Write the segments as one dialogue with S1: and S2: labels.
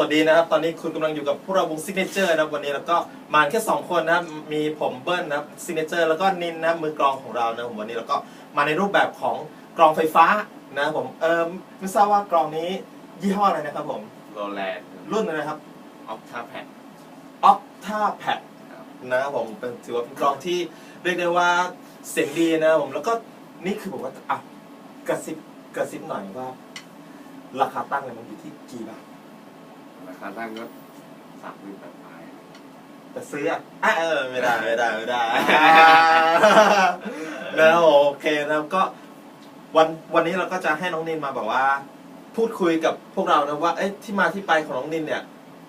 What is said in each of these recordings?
S1: วัสดีนะครับ ตอนนี้คุณกำลังอยู่กับพวกเราวงซิกเนเจอร์นะครับวันนี้แล้วก็มาแค่ 2 คนนะครับ มีผมเบิ้ลนะครับซิกเนเจอร์แล้วก็นินนะครับมือกลองของเรานะครับผมวันนี้แล้วก็มาในรูปแบบของกลองไฟฟ้านะครับผมเออไม่ทราบว่ากลองนี้ยี่ห้ออะไรนะครับผม
S2: โรแลนด์
S1: รุ่นอะไรนะครับ
S2: ออฟทาแพด
S1: Octa Pad นะครับผมเป็นถือว่าเป็นกลองที่เรียกได้ว่าเสียงดีนะครับผมแล้วก็นี่คือผมว่าอะกระซิบกระซิบหน่อยว่า ราคาตั้งเนี่ยมันอยู่ที่กี่บาท
S2: ราคาตั้งก็สามหมื่นแปดพัน
S1: แต่ซื้ออะอะเออไม่ได้ไม่ได้ไม่ได้นะโอเคนะครับก็วันวันนี้เราก็จะให้น้องนินมาแบบว่า พูดคุยกับพวกเรานะว่าเอ๊ะที่มาที่ไปของน้องนินเนี่ย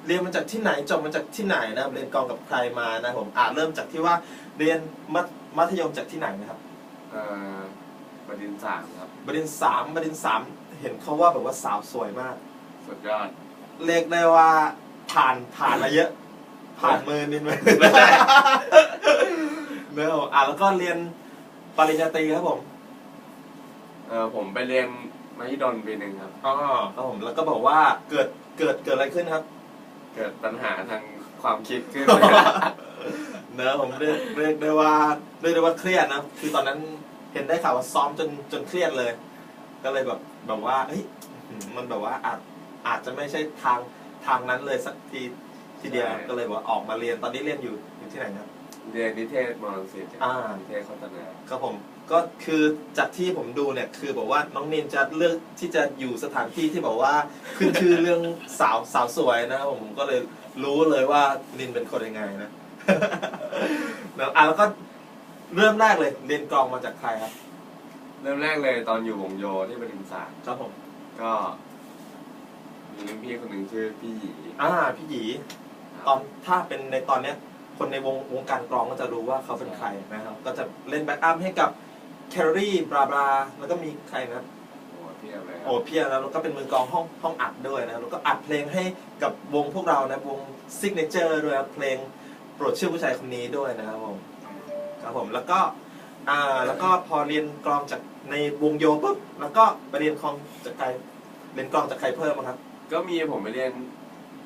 S1: เรียนมาจากที่ไหนจบมาจากที่ไหนนะครับเรียนกลองกับใครมานะผมอ่าเริ่มจากที่ว่าเรียนมัธมัธยมจากที่ไหนนะครับ
S2: เอ่อประเด็นสามครับ
S1: บดินทร์สามบดินทร์สามเห็นเขาว่าแบบว่าสาวสวยมาก
S2: สุดยอด
S1: เรียกได้ว่าผ่านผ่านมาเยอะ ผ่านมือนินมา
S2: ไม่ได้
S1: เนอะอะแล้วก็เรียนปริญญาตรีครับผม
S2: เออผมไปเรียนมหิดลปีหนึ่งครับ
S1: อ๋อครับผมแล้วก็บอกว่าเกิดเกิดเกิดอะไรขึ้นครับ
S2: เกิดปัญหาทางความคิดขึ้น
S1: เนอะผมเรียกเรียกได้ว่าเรียกได้ว่าเครียดนะคือตอนนั้นเห็นได้ข่าวว่าซ้อมจนจนเครียดเลย ก็เลยแบบแบบว่าเฮ้ยมันแบบว่าอาจ อาจจะไม่ใช่ทางทางนั้นเลยสักทีทีเดียว
S2: ใช่
S1: ก็เลยว่าออกมาเรียนตอนนี้เรียนอยู่อยู่ที่ไหนครับ
S2: เรียนนิเทศมอลังสิต
S1: อ่า
S2: นิเทศโฆษณา
S1: ครับผมก็คือจากที่ผมดูเนี่ยคือบอกว่าน้องนินจะเลือกที่จะอยู่สถานที่ที่บอกว่าขึ้นชื่อเรื่องสาวสาวสวยนะครับผมก็เลยรู้เลยว่านินเป็นคนยังไงนะ แล้วอะแล้วก็เริ่มแรกเลยเรียนกลองมาจากใครครับ
S2: เริ่มแรกเลยตอนอยู่วงโยที่ประเด็นสาม
S1: ครับผม
S2: ก็ มีรุ่นพี่คนหนึ่งชื่อพี่หยี
S1: อ่าพี่หยีตอนถ้าเป็นในตอนเนี้ย คนในวงวงการกลองก็จะรู้ว่าเขาเป็นใครนะครับ ก็จะเล่นแบ็กอัพให้กับแคลรี่บราบราแล้วก็มีใครนะ
S2: โอ้เพียบเลยครับ
S1: โอ้เพียรแล้วแล้วก็เป็นมือกลองห้องห้องอัดด้วยนะแล้วก็อัดเพลงให้กับวงพวกเรานะวงซิกเนเจอร์ด้วยครับเพลงโปรดชื่อผู้ชายคนนี้ด้วยนะครับผมครับผมแล้วก็อ่าแล้วก็พอเรียนกลองจากในวงโยปุ๊บแล้วก็ไปเรียนกลองจากใครเรียนกลองจากใครเพิ่มอะครับ
S2: ก็มีผมไปเรียน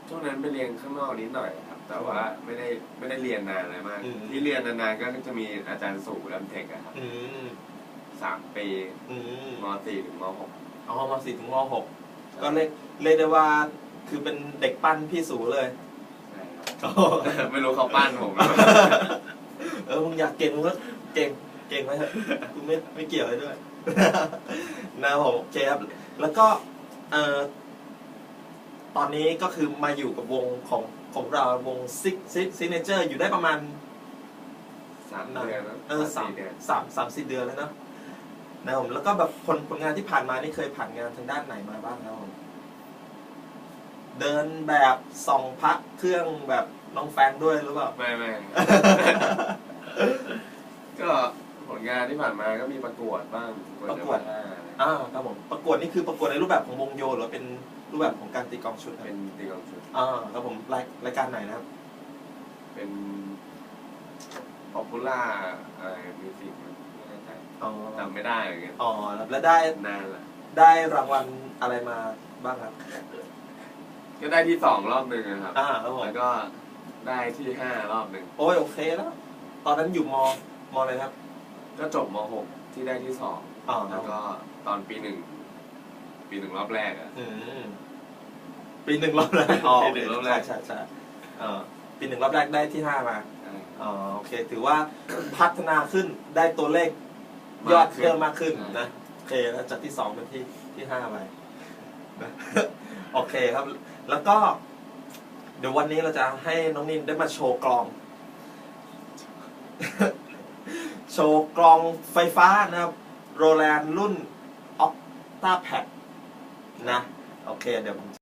S2: ช่วงนั้นไปเรียนข้างนอกนิดหน่อยครับ แต่ว่าไม่ได้ไม่ได้เรียนนานอะไรมาก
S1: อืม
S2: ที่เรียนนานๆก็จะมีอาจารย์สุลำเทคอะครับ
S1: อืม
S2: สามปี
S1: อืม
S2: มสี่ถึงมหก
S1: เอามาสี่ถึงมหกก็เรียกเรียกได้ว่าคือเป็นเด็กปั้นพี่สูเลย
S2: ใช่ครับไม่รู้เขาปั้นผม
S1: เออมึงอยากเก่งมึงก็เก่งเก่งไว้เถอะกูไม่ไม่เกี่ยวเลยด้วย นะครับผมโอเคครับแล้วก็เอ่อ ตอนนี้ก็คือมาอยู่กับวงของของเราวงซิกซิกซิเนเจอร์อยู่ได้ประมาณ
S2: สามเดือนนะ
S1: เออสาม
S2: สี่เดือน
S1: สามสามสี่เดือนแล้วเนอะนะครับผมแล้วก็แบบผลผลงานที่ผ่านมานี่เคยผ่านงานทางด้านไหนมาบ้างครับผมเดินแบบส่องพระเครื่องแบบน้องแฟงด้วยหรือเปล่า
S2: ไม่ไม่ก็ผลงานที่ผ่านมาก็มีประกวดบ้าง
S1: ประกวด
S2: เนื้อผ้า
S1: อ่าครับผมประกวดนี่คือประกวดในรูปแบบของวงโยหรือว่าเป็น รูปแบบของการตีกลองชุดครับ
S2: เป็นตีกลองชุด
S1: อ่าครับผมรายรายการไหนนะครับ
S2: เป็นป๊อปปูล่าอะไรมิวสิกไม่แน่ใจ
S1: อ๋อ
S2: จำไม่ได้เหมือนกัน
S1: อ๋อแล้วได้
S2: นานละ
S1: ได้รางวัลอะไรมาบ้างครับ
S2: ก็ได้ที่สองรอบหนึ่งนะครับ
S1: อ่าครับผม
S2: แล้วก็ได้ที่ห้ารอบหนึ่ง
S1: โอ้ยโอเคแล้ว ตอนนั้นอยู่มมอะไรครับ
S2: ก็จบมหกที่ได้ที่สอง
S1: อ๋อ
S2: แล้วก็ตอนปีหนึ่ง ปีหนึ่งรอบแรกอะ
S1: อืมปีหนึ่งรอบแรกอ๋อ
S2: ปีหนึ่งรอบแรก
S1: ใช่ใช่ใช่เออปีหนึ่งรอบแรกได้ที่ห้ามา
S2: ใช่
S1: อ๋อโอเค ถือว่าพัฒนาขึ้นได้ตัวเลขยอดเพิ่มมากขึ้นนะโอเคแล้วจากที่สองเป็นที่ที่ห้าไปนะโอเคครับ แล้วก็ เดี๋ยววันนี้เราจะให้น้องนินได้มาโชว์กลอง โชว์กลองไฟฟ้านะครับโรแลนรุ่นออ t ต p าแพด นะ โอเคเดี๋ยวผม